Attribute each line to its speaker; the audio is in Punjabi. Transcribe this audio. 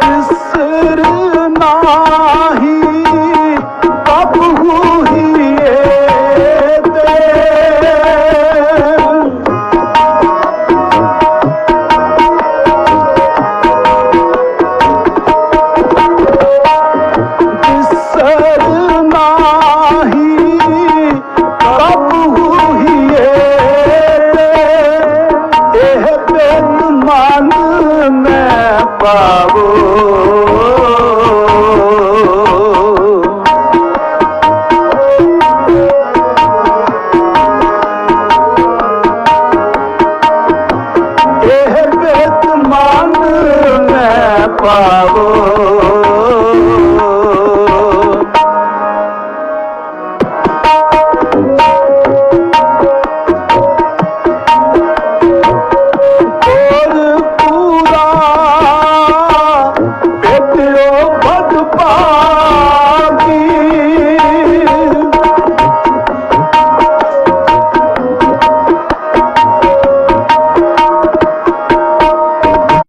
Speaker 1: ਬਿਸਰ ਮੈਂ ਪਾਵੋ। ਇਹ ਬੇਈਮਾਨ ਮੈਂ ਪਾਵੋ।